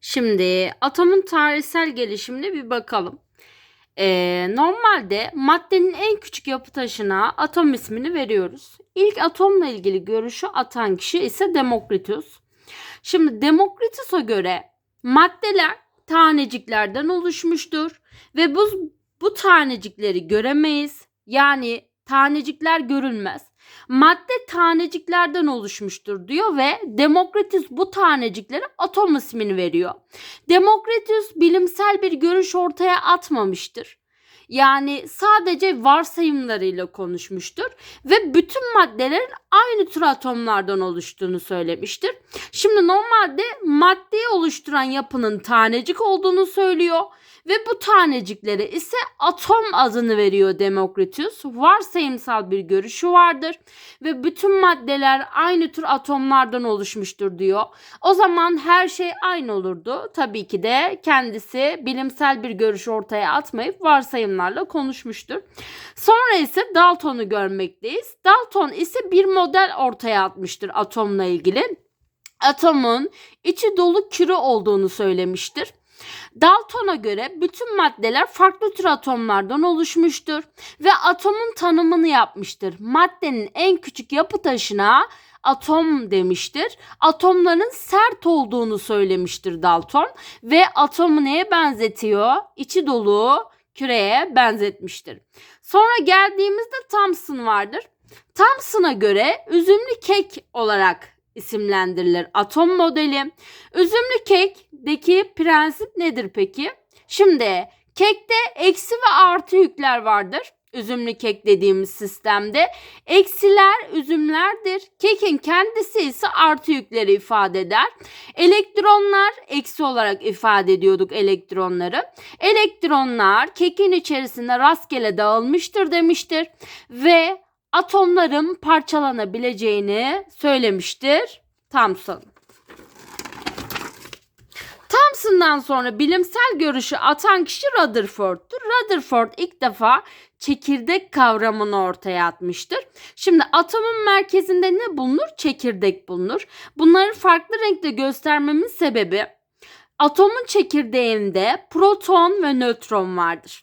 Şimdi atomun tarihsel gelişimine bir bakalım. Ee, normalde maddenin en küçük yapı taşına atom ismini veriyoruz. İlk atomla ilgili görüşü atan kişi ise Demokritus. Şimdi Demokritus'a göre maddeler taneciklerden oluşmuştur ve bu, bu tanecikleri göremeyiz. Yani tanecikler görülmez. Madde taneciklerden oluşmuştur diyor ve Demokritus bu taneciklere atom ismini veriyor. Demokritus bilimsel bir görüş ortaya atmamıştır. Yani sadece varsayımlarıyla konuşmuştur ve bütün maddelerin aynı tür atomlardan oluştuğunu söylemiştir. Şimdi normalde maddeyi oluşturan yapının tanecik olduğunu söylüyor ve bu taneciklere ise atom adını veriyor Demokritus. Varsayımsal bir görüşü vardır ve bütün maddeler aynı tür atomlardan oluşmuştur diyor. O zaman her şey aynı olurdu. Tabii ki de kendisi bilimsel bir görüş ortaya atmayıp varsayımlarla konuşmuştur. Sonra ise Dalton'u görmekteyiz. Dalton ise bir model ortaya atmıştır atomla ilgili. Atomun içi dolu küre olduğunu söylemiştir. Dalton'a göre bütün maddeler farklı tür atomlardan oluşmuştur ve atomun tanımını yapmıştır. Maddenin en küçük yapı taşına atom demiştir. Atomların sert olduğunu söylemiştir Dalton ve atomu neye benzetiyor? İçi dolu küreye benzetmiştir. Sonra geldiğimizde Thomson vardır. Thomson'a göre üzümlü kek olarak isimlendirilir atom modeli. Üzümlü kekteki prensip nedir peki? Şimdi kekte eksi ve artı yükler vardır. Üzümlü kek dediğimiz sistemde eksiler üzümlerdir. Kekin kendisi ise artı yükleri ifade eder. Elektronlar eksi olarak ifade ediyorduk elektronları. Elektronlar kekin içerisinde rastgele dağılmıştır demiştir ve atomların parçalanabileceğini söylemiştir Thomson. Thomson'dan sonra bilimsel görüşü atan kişi Rutherford'tur. Rutherford ilk defa çekirdek kavramını ortaya atmıştır. Şimdi atomun merkezinde ne bulunur? Çekirdek bulunur. Bunları farklı renkte göstermemin sebebi atomun çekirdeğinde proton ve nötron vardır.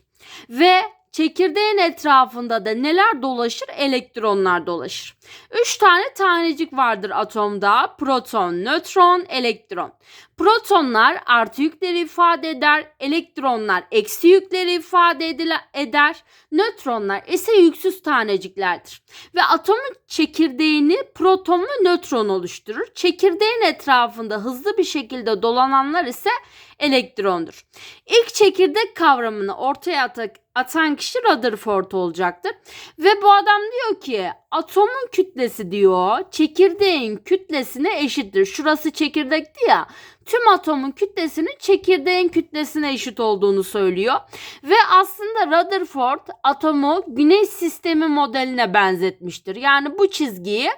Ve Çekirdeğin etrafında da neler dolaşır? Elektronlar dolaşır. Üç tane tanecik vardır atomda. Proton, nötron, elektron. Protonlar artı yükleri ifade eder. Elektronlar eksi yükleri ifade eder. Nötronlar ise yüksüz taneciklerdir. Ve atomun çekirdeğini proton ve nötron oluşturur. Çekirdeğin etrafında hızlı bir şekilde dolananlar ise elektrondur. İlk çekirdek kavramını ortaya atan kişi Rutherford olacaktır. Ve bu adam diyor ki atomun kütlesi diyor çekirdeğin kütlesine eşittir. Şurası çekirdekti ya. Tüm atomun kütlesinin çekirdeğin kütlesine eşit olduğunu söylüyor. Ve aslında Rutherford atomu güneş sistemi modeline benzetmiştir. Yani bu çizgiyi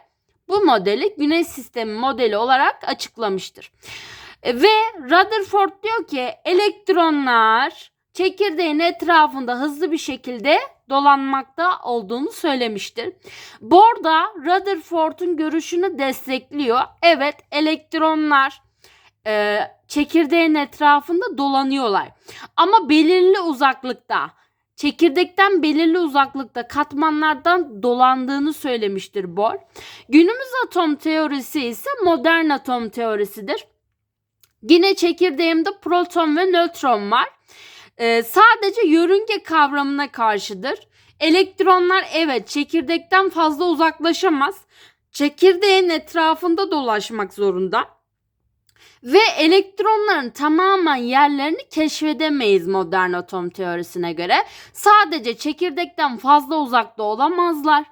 bu modeli güneş sistemi modeli olarak açıklamıştır. Ve Rutherford diyor ki elektronlar çekirdeğin etrafında hızlı bir şekilde dolanmakta olduğunu söylemiştir. Bohr da Rutherford'un görüşünü destekliyor. Evet elektronlar e, çekirdeğin etrafında dolanıyorlar. Ama belirli uzaklıkta çekirdekten belirli uzaklıkta katmanlardan dolandığını söylemiştir Bohr. Günümüz atom teorisi ise modern atom teorisidir. Yine çekirdeğimde proton ve nötron var. Ee, sadece yörünge kavramına karşıdır. Elektronlar evet çekirdekten fazla uzaklaşamaz. Çekirdeğin etrafında dolaşmak zorunda. Ve elektronların tamamen yerlerini keşfedemeyiz modern atom teorisine göre. Sadece çekirdekten fazla uzakta olamazlar.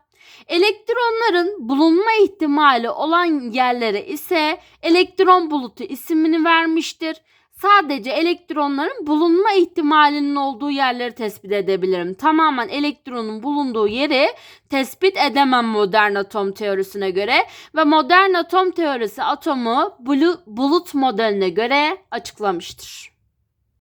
Elektronların bulunma ihtimali olan yerlere ise elektron bulutu ismini vermiştir. Sadece elektronların bulunma ihtimalinin olduğu yerleri tespit edebilirim. Tamamen elektronun bulunduğu yeri tespit edemem modern atom teorisine göre ve modern atom teorisi atomu bulut modeline göre açıklamıştır.